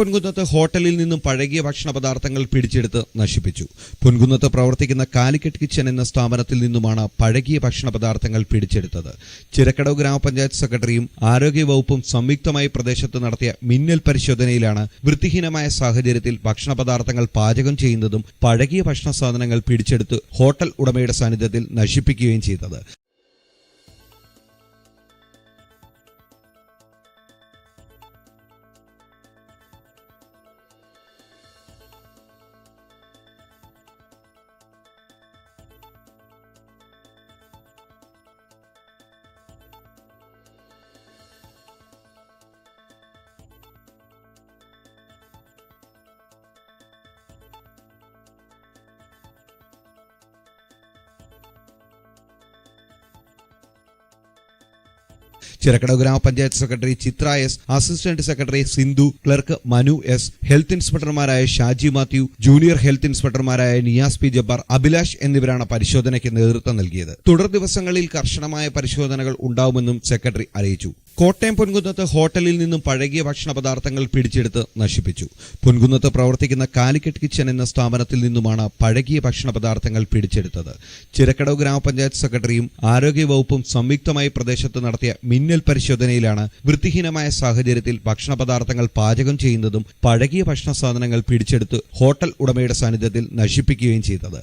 പൊൻകുന്നത്ത് ഹോട്ടലിൽ നിന്നും പഴകിയ ഭക്ഷണ പദാർത്ഥങ്ങൾ പിടിച്ചെടുത്ത് നശിപ്പിച്ചു. പൊൻകുന്നത്ത് പ്രവർത്തിക്കുന്ന കാലിക്കറ്റ് കിച്ചൻ എന്ന സ്ഥാപനത്തിൽ നിന്നുമാണ് പഴകിയ ഭക്ഷണ പദാർത്ഥങ്ങൾ പിടിച്ചെടുത്തത്. ചിരക്കടവ് ഗ്രാമപഞ്ചായത്ത് സെക്രട്ടറിയും ആരോഗ്യവകുപ്പും സംയുക്തമായി പ്രദേശത്ത് നടത്തിയ മിന്നൽ പരിശോധനയിലാണ് വൃത്തിഹീനമായ സാഹചര്യത്തിൽ ഭക്ഷണ പദാർത്ഥങ്ങൾ പാചകം ചെയ്യുന്നതും പഴകിയ ഭക്ഷണ സാധനങ്ങൾ പിടിച്ചെടുത്ത് ഹോട്ടൽ ഉടമയുടെ സാന്നിധ്യത്തിൽ നശിപ്പിക്കുകയും ചെയ്തത്. ചിറക്കടവ് ഗ്രാമപഞ്ചായത്ത് secretary Chitra S assistant secretary Sindhu clerk Manu S health ഇൻസ്പെക്ടർമാരായ Shaji Mathew junior health ഇൻസ്പെക്ടർമാരായ നിയാസ് പി ജബ്ബാർ അഭിലാഷ് എന്നിവരാണ് പരിശോധനയ്ക്ക് നേതൃത്വം നൽകിയത്. തുടർ ദിവസങ്ങളിൽ കർശനമായ പരിശോധനകൾ ഉണ്ടാവുമെന്നും സെക്രട്ടറി അറിയിച്ചു. കോട്ടയം പൊൻകുന്നത്ത് ഹോട്ടലിൽ നിന്നും പഴകിയ ഭക്ഷണ പദാർത്ഥങ്ങൾ പിടിച്ചെടുത്ത് നശിപ്പിച്ചു. പൊൻകുന്നത്ത് പ്രവർത്തിക്കുന്ന കാലിക്കറ്റ് കിച്ചൻ എന്ന സ്ഥാപനത്തിൽ നിന്നുമാണ് പഴകിയ ഭക്ഷണ പദാർത്ഥങ്ങൾ പിടിച്ചെടുത്തത്. ചിരക്കടവ് ഗ്രാമപഞ്ചായത്ത് സെക്രട്ടറിയും ആരോഗ്യവകുപ്പും സംയുക്തമായി പ്രദേശത്ത് നടത്തിയ മിന്നൽ പരിശോധനയിലാണ് വൃത്തിഹീനമായ സാഹചര്യത്തിൽ ഭക്ഷണ പദാർത്ഥങ്ങൾ പാചകം ചെയ്യുന്നതും പഴകിയ ഭക്ഷണ സാധനങ്ങൾ പിടിച്ചെടുത്ത് ഹോട്ടൽ ഉടമയുടെ സാന്നിധ്യത്തിൽ നശിപ്പിക്കുകയും ചെയ്തത്.